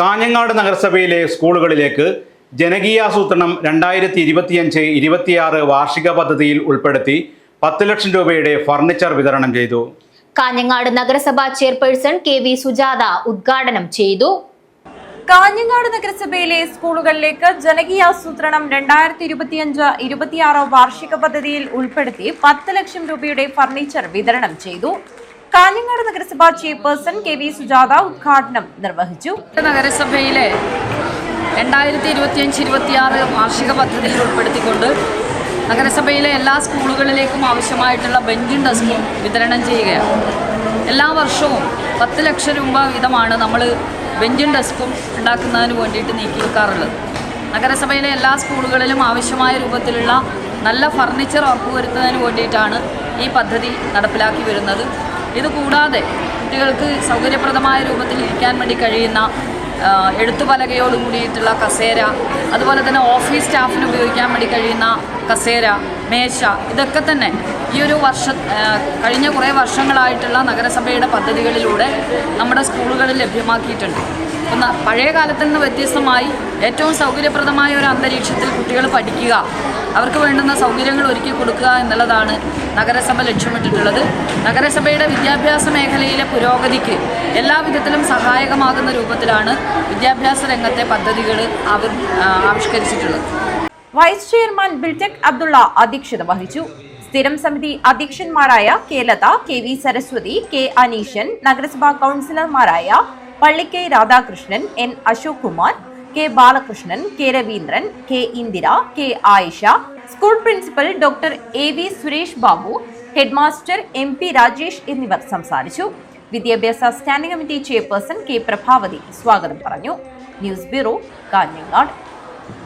കാഞ്ഞങ്ങാട് നഗരസഭയിലെ സ്കൂളുകളിലേക്ക് ജനകീയാസൂത്രണം രണ്ടായിരത്തി ഇരുപത്തിയഞ്ച് ഇരുപത്തിയാറ് വാർഷിക പദ്ധതിയിൽ ഉൾപ്പെടുത്തി പത്ത് ലക്ഷം രൂപയുടെ ഫർണിച്ചർ വിതരണം ചെയ്തു. കാഞ്ഞങ്ങാട് നഗരസഭാ ചെയർപേഴ്സൺ കെ വി സുജാത ഉദ്ഘാടനം ചെയ്തു. കാഞ്ഞങ്ങാട് നഗരസഭയിലെ സ്കൂളുകളിലേക്ക് ജനകീയാസൂത്രണം രണ്ടായിരത്തി ഇരുപത്തിയഞ്ച് ഇരുപത്തിയാറ് വാർഷിക പദ്ധതിയിൽ ഉൾപ്പെടുത്തി പത്ത് ലക്ഷം രൂപയുടെ ഫർണിച്ചർ വിതരണം ചെയ്തു. കാഞ്ഞങ്ങാട് നഗരസഭാ ചെയർപേഴ്സൺ കെ വി സുജാത ഉദ്ഘാടനം നിർവഹിച്ചു. നഗരസഭയിലെ രണ്ടായിരത്തി ഇരുപത്തിയഞ്ച് ഇരുപത്തിയാറ് വാർഷിക പദ്ധതിയിൽ ഉൾപ്പെടുത്തിക്കൊണ്ട് നഗരസഭയിലെ എല്ലാ സ്കൂളുകളിലേക്കും ആവശ്യമായിട്ടുള്ള ബെഞ്ചും ഡെസ്കും വിതരണം ചെയ്യുകയാണ്. എല്ലാ വർഷവും പത്ത് ലക്ഷം രൂപ വീതമാണ് നമ്മൾ ബെഞ്ചും ഡെസ്കും ഉണ്ടാക്കുന്നതിന് വേണ്ടിയിട്ട് നീക്കി വെക്കാറുള്ളത് നഗരസഭയിലെ എല്ലാ സ്കൂളുകളിലും ആവശ്യമായ രൂപത്തിലുള്ള നല്ല ഫർണിച്ചർ ഉറപ്പുവരുത്തുന്നതിന് വേണ്ടിയിട്ടാണ് ഈ പദ്ധതി നടപ്പിലാക്കി വരുന്നത്. ഇത് കൂടാതെ കുട്ടികൾക്ക് സൗകര്യപ്രദമായ രൂപത്തിൽ ഇരിക്കാൻ വേണ്ടി കഴിയുന്ന എഴുത്തുപലകയോടുകൂടിയിട്ടുള്ള എഴുത്തുപലകയോട് കൂടിയിട്ടുള്ള കസേര അതുപോലെ തന്നെ ഓഫീസ് സ്റ്റാഫിന് ഉപയോഗിക്കാൻ വേണ്ടി കഴിയുന്ന കസേര മേശ ഇതൊക്കെ തന്നെ. ഈ ഒരു വർഷ കഴിഞ്ഞ കുറേ വർഷങ്ങളായിട്ടുള്ള നഗരസഭയുടെ പദ്ധതികളിലൂടെ നമ്മുടെ സ്കൂളുകളിൽ ലഭ്യമാക്കിയിട്ടുണ്ട്. ഒന്ന് പഴയ കാലത്തിൽ നിന്ന് വ്യത്യസ്തമായി ഏറ്റവും സൗകര്യപ്രദമായ ഒരു അന്തരീക്ഷത്തിൽ കുട്ടികൾ പഠിക്കുക. അവർക്ക് വേണ്ടുന്ന സൗകര്യങ്ങൾ ഒരുക്കി കൊടുക്കുക എന്നുള്ളതാണ് നഗരസഭ ലക്ഷ്യമിട്ടിട്ടുള്ളത്. നഗരസഭയുടെ വിദ്യാഭ്യാസ മേഖലയിലെ പുരോഗതിക്ക് എല്ലാവിധത്തിലും സഹായകമാകുന്ന രൂപത്തിലാണ് വിദ്യാഭ്യാസ രംഗത്തെ പദ്ധതികൾ അവർ ആവിഷ്കരിച്ചിട്ടുള്ളത്. വൈസ് ചെയർമാൻ ബിൽടെക് അബ്ദുള്ള അധ്യക്ഷത വഹിച്ചു. സ്ഥിരം സമിതി അധ്യക്ഷന്മാരായ K Latha K V Saraswathi K Aneeshan നഗരസഭാ കൗൺസിലർമാരായ Pallikkai Radhakrishnan N Ashok Kumar K Balakrishnan K Raveendran K Indira K Ayisha school principal doctor A V Suresh Babu headmaster M P Rajesh എന്നിവർ സംസാരിച്ചു. വിദ്യാഭ്യാസ standing committee chairperson K Prabhavathi സ്വാഗതം പറഞ്ഞു. News bureau Kanhangad.